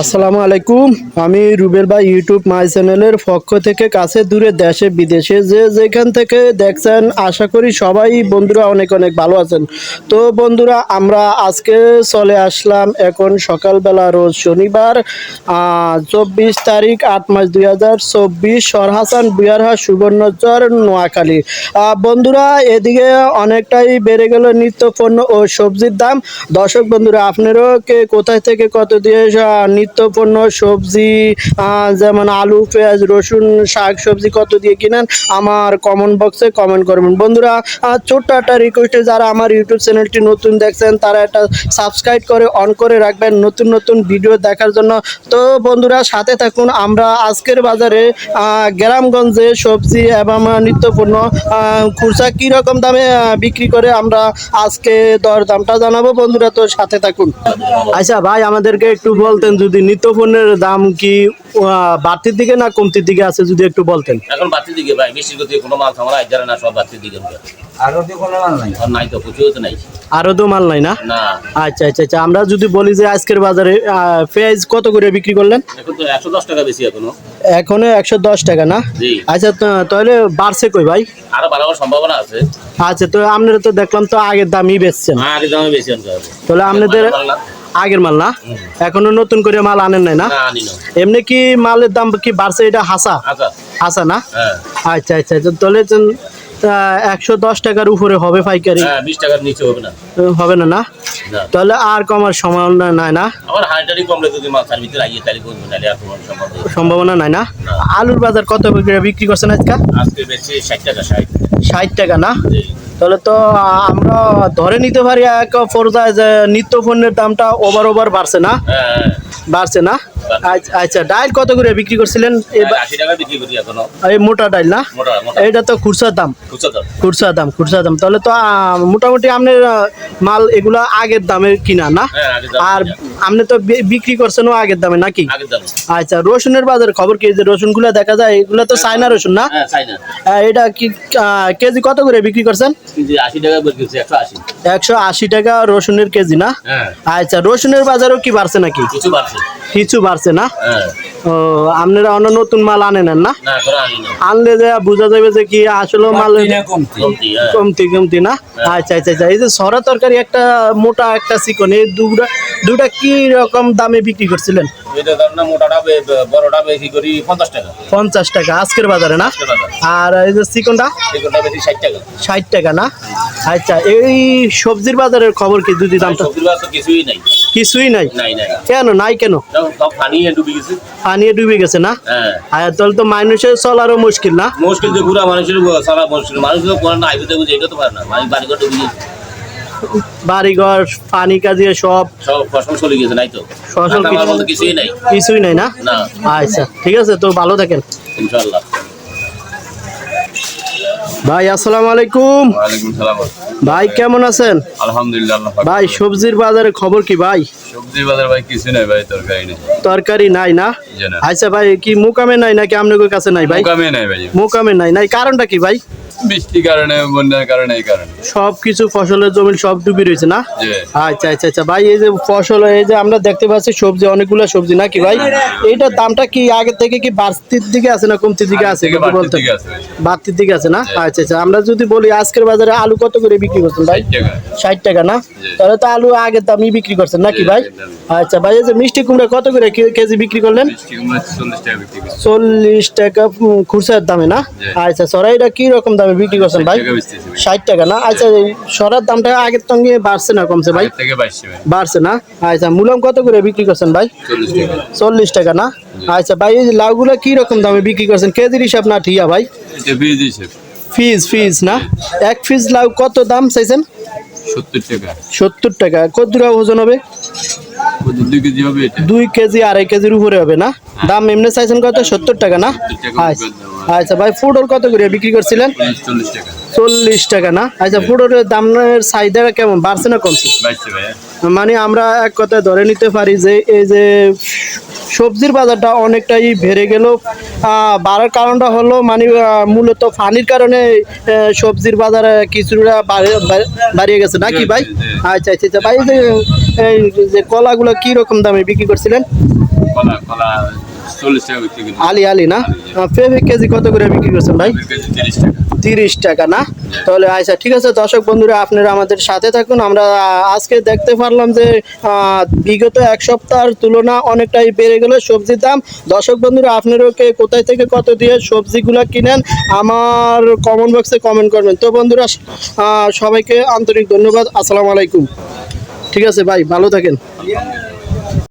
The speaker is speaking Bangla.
আসসালামু আলাইকুম। আমি রুবেল ভাই ইউটিউব মাই চ্যানেলের পক্ষ থেকে কাছে দূরে দেশে, বিদেশে যে যেখান থেকে দেখছেন, আশা করি সবাই বন্ধুরা অনেক অনেক ভালো আছেন। তো বন্ধুরা, আমরা আজকে চলে আসলাম এখন সকালবেলা রোজ শনিবার চব্বিশ তারিখ আট মাস দুই হাজার চব্বিশ, সরহাসান বিহারহা সুবর্ণচর, নোয়াখালী। বন্ধুরা, এদিকে অনেকটাই বেড়ে গেল নিত্য পণ্য ও সবজির দাম। দর্শক বন্ধুরা, আপনারও কে কোথায় থেকে কত দিয়ে আহ, নিত্য পণ্য সবজি যেমন আলু পেঁয়াজ রসুন শাক সবজি কত দিয়ে কিনেন আমার কমেন্ট বক্সে কমেন্ট করবেন। বন্ধুরা ছোট্ট একটা রিকোয়েস্টে যারা আমার ইউটিউব চ্যানেলটি নতুন দেখছেন তারা একটা সাবস্ক্রাইব করে অন করে রাখবেন নতুন নতুন ভিডিও দেখার জন্য। তো বন্ধুরা সাথে থাকুন আমরা আজকের বাজারে গ্রামগঞ্জে সবজি এবং নিত্য পণ্য আহ, খুচরা কী রকম দামে বিক্রি করে আমরা আজকে দর দামটা জানাব। বন্ধুরা তো সাথে থাকুন। আচ্ছা ভাই আমাদেরকে একটু বলতেন যদি নিত্য পণ্যের দাম কি বাড়তির দিকে না কমতির দিকে আছে যদি একটু বলতেন? এখন বাড়তির দিকে ভাই বেশি গতি কোনো মাল থামারা আইজারে না সব বাড়তির দিকে। আর কোনো মাল নাই। আর নাই তো প্রচুর তো নাই। আরও তো মাল নাই না? আচ্ছা আচ্ছা আচ্ছা আমরা যদি বলি যে আজকের বাজারে পেঁয়াজ কত করে বিক্রি করলেন? এখন তো একশো দশ টাকা বেশি এখনও। এখনও একশো দশ টাকা না? আচ্ছা তাহলে বাড়ছে কই ভাই? আরও বাড়াবার সম্ভাবনা আছে। আচ্ছা তো আপনারা তো দেখলাম তো আগের দামই বেচছেন। হ্যাঁ আগে দামে বেশি তাহলে আপনাদের? আগের মাল না? এখনও নতুন করে মাল আনেন নাই না? এমনি কি মালের দাম কি বাড়ছে? এটা হাসা? হাসা। না? হ্যাঁ। আচ্ছা আচ্ছা আচ্ছা। তাহলে একশো দশ টাকার উপরে হবে পাইকারি। হ্যাঁ বিশ টাকার নিচে হবে না। হবে না না? তাহলে আর কমার সম্ভাবনা নাই না। সম্ভাবনা নাই। না। আলুর বাজার কত বিক্রি করছেন আজকে? ষাট টাকা না। তাহলে তো আমরা ধরে নিতে পারি এক পর্যায়ে যে নিত্য পণ্যের দামটা ওভার ওভার বাড়ছে না? হ্যাঁ। বাড়ছে না? আচ্ছা, আচ্ছা ডাইল কত করে বিক্রি করছিলেন? এই মোটা ডাইল না? মোটা তো খুচরার দাম। খুচরা দাম। খুচরা দাম তাহলে তো মোটামুটি আপনার মাল এগুলা আগের দামে কিনা না? হ্যাঁ আর আপনি তো বিক্রি করছেনও আগের দামে নাকি? আচ্ছা রসুনের বাজার খবর কি? যে রসুনগুলো দেখা যায় এগুলো তো চায়না রসুন না? হ্যাঁ চাই না আহ, এটা কি কেজি কত করে বিক্রি করছেন? একশো আশি। টাকা রসুনের কেজি না? হ্যাঁ। আচ্ছা রসুনের বাজারও কি বাড়ছে নাকি? কিছু বাড়ছে। কিছু বাড়ছে না। হ্যাঁ। ও আপনারা অন্য নতুন মাল আনেন না? না এখন আনি না আনলে যে বোঝা যাবে যে কি আসলে মাল কমতি। কমতি হ্যাঁ। কমতি কমতি না? আচ্ছা আচ্ছা আচ্ছা। এই যে সরা তরকারি একটা মোটা একটা চিকন এই দুটা দুটা কি রকম দামে বিক্রি করছিলেন? এটা দাম না মোটাটা বে- বে- বড়টা বেশি করি পঞ্চাশ টাকা। আজকের বাজারে না? আর এই যে চিকনটা? ষাট টাকা। না? আচ্ছা এই সবজির বাজারের খবর কি যদি দামটা তো? কিছুই নাই। কিছুই নাই? নাই নাই। কেন নাই কেন? সব ডুবে গেছে না? হ্যাঁ। আর তাহলে তো মানুষের চলারও মুশকিল না? মুশকিল যে পুরা মানুষের সারা মুশকিল। মানুষ তো কোন না তো বুঝে এটা তো পারে না। মানে বাড়ি ঘর ডুবে গেছে। বাড়িঘর পানি কাজে সব সব ফসল চলে গেছে নাই তো? ফসল কিছুই নাই। কিছুই নাই না? না। আচ্ছা ঠিক আছে তো ভালো থাকেন। ইনশাল্লাহ ভাই আসসালামু আলাইকুম। ভাই কেমন আছেন? আলহামদুলিল্লাহ ভাই সবজির বাজারে খবর কি ভাই? সবজি বাজার ভাই কিছু নাই ভাই তরকারি নাই। তরকারি নাই না? আচ্ছা ভাই কি মুকামে নাই নাকি আপনাদের কাছে নাই ভাই? মোকামে নাই ভাই। মুকামে নাই। নাই কারণটা কি ভাই? বৃষ্টি কারণে বন্যার কারণে এই কারণে। সব কিছু ফসলের জমি সব ডুবি রয়েছে না? আচ্ছা আচ্ছা আচ্ছা। ভাই এই যে ফসল এই যে আমরা দেখতে পাচ্ছি সবজি অনেকগুলো সবজি নাকি ভাই? এইটার দামটা কি আগে থেকে কি বাড়তির দিকে আছে না কমতির দিকে আছে? বাড়তির দিকে আছে। না? আচ্ছা আচ্ছা। আমরা যদি বলি আজকের বাজারে আলু কত করে বিক্রি করছেন ভাই? ষাট টাকা। না? তাহলে তো আলু আগের দামই বিক্রি করছেন নাকি ভাই? আচ্ছা ভাই এই যে মিষ্টি কুমড়া কত করে কেজি বিক্রি করলেন? চল্লিশ টাকা খুচরার দামে না। আচ্ছা সরাইটা কি রকম দামে বিক্রি করছেন ভাই? ষাট টাকা না? আচ্ছা সরার দামটা আগের সঙ্গে বাড়ছে না কমছে ভাই? বাড়ছে না? আচ্ছা মূলম কত করে বিক্রি করছেন ভাই? চল্লিশ টাকা। না? আচ্ছা ভাই এই লাউগুলো কি রকম দামে বিক্রি করছেন? কেজির হিসাব না ঠিয়া ভাই? ফিজ ফিজ না? এক ফিজ লাউ কত দাম চাইছেন? সত্তর টাকা। সত্তর টাকা। কত দূর ওজন হবে দুই কেজি আড়াই কেজির উপরে হবে না? দাম এমনি চাইছেন কত? সত্তর টাকা না? আচ্ছা। আচ্ছা ভাই ফুডর কত করে বিক্রি করছিলেন? চল্লিশ টাকা না? আচ্ছা ফুডরের দামের চাহিদাটা কেমন? বাড়ছে না কমছে? মানে আমরা এক কথায় ধরে নিতে পারি যে এই যে সবজির বাজারটা অনেকটাই বেড়ে গেল। বাড়ার কারণটা হলো মানে মূলত ফানির কারণে সবজির বাজারে কিছুটা বাড়ে- বাড়িয়ে গেছে। নাকি ভাই? আচ্ছা আচ্ছা আচ্ছা। ভাই যে যে কলাগুলো কীরকম দামে বিক্রি করছিলেন? কলা কলা আলি আলি না? পেঁপে কেজি কত করে বিক্রি করছেন ভাই? তিরিশ টাকা। না? তাহলে আচ্ছা ঠিক আছে দর্শক বন্ধুরা আপনারা আমাদের সাথে থাকুন। আমরা আজকে দেখতে পারলাম যে বিগত এক সপ্তাহের তুলনা অনেকটাই বেড়ে গেল সবজির দাম। দর্শক বন্ধুরা আপনারাও কে কোথায় থেকে কত দিয়ে সবজিগুলো কিনেন আমার কমেন্ট বক্সে কমেন্ট করবেন। তো বন্ধুরা সবাইকে আন্তরিক ধন্যবাদ। আসসালামু আলাইকুম। ঠিক আছে ভাই ভালো থাকেন।